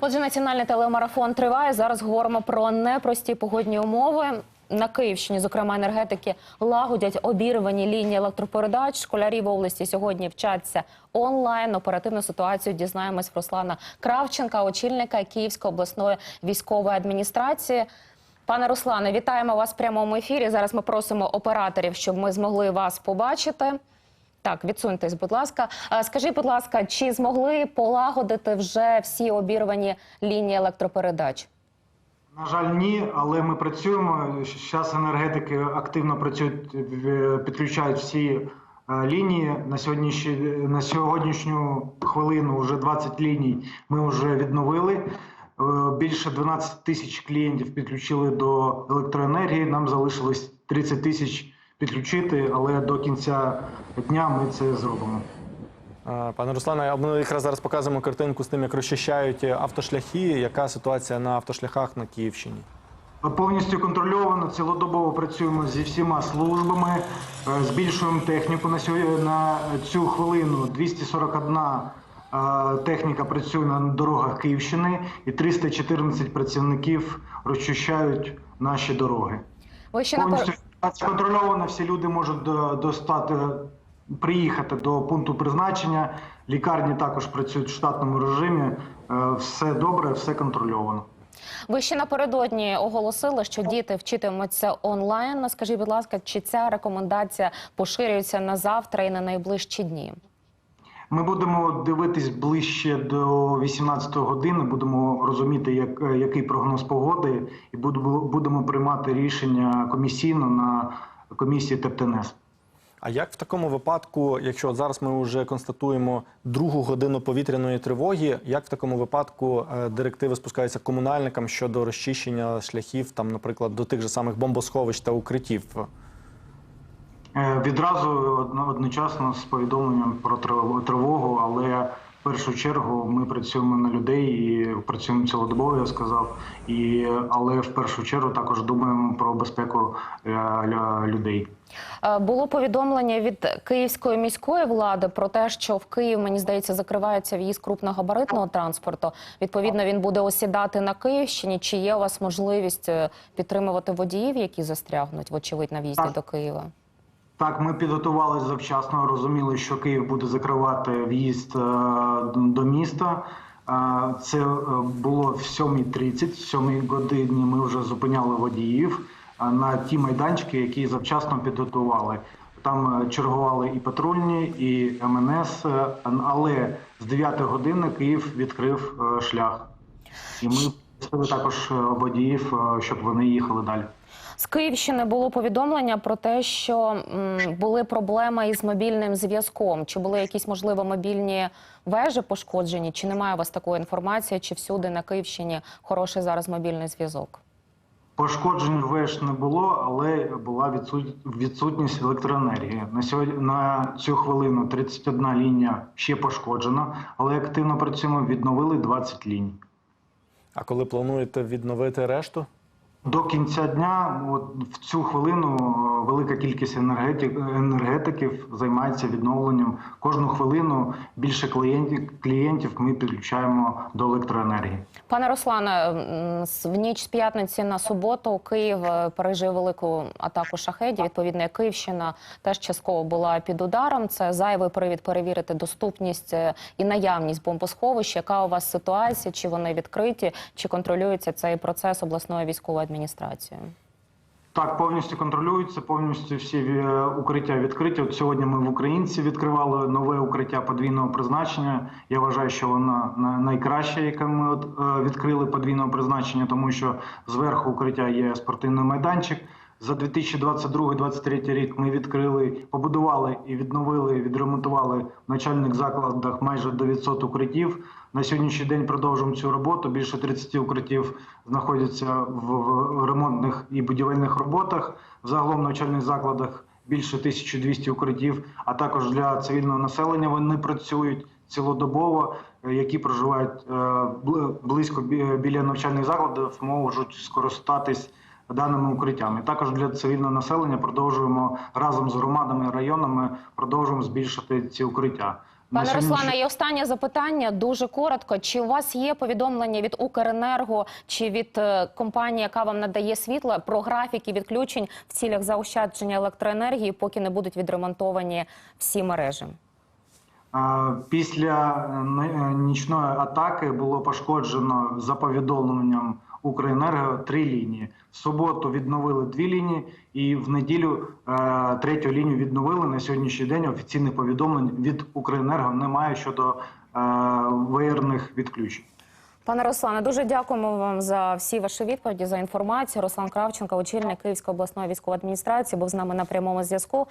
Отже, національний телемарафон триває. Зараз говоримо про непрості погодні умови. На Київщині, зокрема, енергетики лагодять обірвані лінії електропередач. Школярі в області сьогодні вчаться онлайн. Оперативну ситуацію дізнаємось в Руслана Кравченка, очільника Київської обласної військової адміністрації. Пане Руслане, вітаємо вас в прямому ефірі. Зараз ми просимо операторів, щоб ми змогли вас побачити. Так, відсуньтесь, будь ласка. Е, Скажіть, будь ласка, чи змогли полагодити вже всі обірвані лінії електропередач? На жаль, ні, але ми працюємо. Зараз енергетики активно працюють, підключають всі е, лінії. На сьогоднішню, на сьогоднішню хвилину вже 20 ліній ми вже відновили. Е, Більше 12 тисяч клієнтів підключили до електроенергії. Нам залишилось 30 тисяч підключити, але до кінця дня ми це зробимо. Пане Руслане, ми якраз зараз показуємо картинку з тим, як розчищають автошляхи. Яка ситуація на автошляхах на Київщині? Повністю контрольовано, цілодобово працюємо зі всіма службами, е, збільшуємо техніку на сьогодні на цю хвилину. 241 е, техніка працює на дорогах Київщини і 314 працівників розчищають наші дороги. Ви ще напер... Повністю контрольовано, всі люди можуть до- достати, приїхати до пункту призначення. Лікарні також працюють в штатному режимі. Е, Все добре, все контрольовано. ви ще напередодні оголосили, що діти вчитимуться онлайн. Скажіть, будь ласка, чи ця рекомендація поширюється на завтра і на найближчі дні? Ми будемо дивитись ближче до 18 години. Будемо розуміти, як, який прогноз погоди, і будемо, приймати рішення комісійно на комісії ТЕПТНС. А як в такому випадку, якщо зараз ми вже констатуємо другу годину повітряної тривоги, як в такому випадку е, директиви спускаються комунальникам щодо розчищення шляхів, там, наприклад, до тих же самих бомбосховищ та укриттів? Е, Відразу одночасно з повідомленням про тривогу, але в першу чергу ми працюємо на людей і працюємо цілодобово, я сказав. І, але в першу чергу також думаємо про безпеку е, людей. Е, Було повідомлення від київської міської влади про те, що в Київ, мені здається, закривається в'їзд крупногабаритного транспорту. Відповідно, він буде осідати на Київщині. Чи є у вас можливість підтримувати водіїв, які застрягнуть, вочевидь, на в'їзді до Києва? Так, ми підготувалися завчасно, розуміли, що Київ буде закривати в'їзд е, до міста. Е, Це е, було в 7.30, в 7 годині ми вже зупиняли водіїв на ті майданчики, які завчасно підготували. Там чергували і патрульні, і МНС, е, але з 9 години Київ відкрив шлях. І ми також водіїв, щоб вони їхали далі. З Київщини було повідомлення про те, що м, були проблеми із мобільним зв'язком. Чи були якісь можливо мобільні вежі пошкоджені? Чи немає у вас такої інформації? Чи всюди на Київщині хороший зараз мобільний зв'язок? Пошкоджень веж не було, але була відсут- відсутність електроенергії. На сьогодні на цю хвилину 31 лінія ще пошкоджена, але активно працюємо. Відновили 20 ліній. А коли плануєте відновити решту? До кінця дня, от в цю хвилину, е, велика кількість енергетик, енергетиків займається відновленням. Кожну хвилину більше клієнтів клієнтів ми підключаємо до електроенергії. Пане Руслане, в ніч з п'ятниці на суботу Київ е, пережив велику атаку шахедів. Відповідно, Київщина теж частково була під ударом. Це зайвий привід перевірити доступність е, і наявність бомбосховищ. Яка у вас ситуація? Чи вони відкриті, чи контролюється цей процес обласною військовою адміністрацією? Так, повністю контролюється, повністю всі е, укриття відкриті. От сьогодні ми в Українці відкривали нове укриття подвійного призначення. Я вважаю, що вона на- найкраще, яке ми е, відкрили подвійного призначення, тому що зверху укриття є спортивний майданчик. За 2022-2023 рік ми відкрили, побудували і відновили, відремонтували в начальних закладах майже 900 укриттів. На сьогоднішній день продовжуємо цю роботу. Більше 30 укриттів знаходяться в, в ремонтних і будівельних роботах. В загалом навчальних закладах більше 1200 укриттів, а також для цивільного населення вони працюють цілодобово, які проживають е, близько бі- біля навчальних закладів, можуть скористатись даними укриттями. Також для цивільного населення продовжуємо разом з громадами і районами продовжуємо збільшити ці укриття. Пане Руслане, і останнє запитання дуже коротко. Чи у вас є повідомлення від Укренерго чи від е, компанії, яка вам надає світло, про графіки відключень в цілях заощадження електроенергії, поки не будуть відремонтовані всі мережі? Після е, е, нічної атаки було пошкоджено за повідомленням Укренерго три лінії. В суботу відновили дві лінії, і в неділю е, третю лінію відновили. На сьогоднішній день офіційних повідомлень від Укренерго немає щодо е, виерних відключень. Пане Руслане, дуже дякуємо вам за всі ваші відповіді за інформацію. Руслан Кравченко, очільник Київської обласної військової адміністрації, був з нами на прямому зв'язку.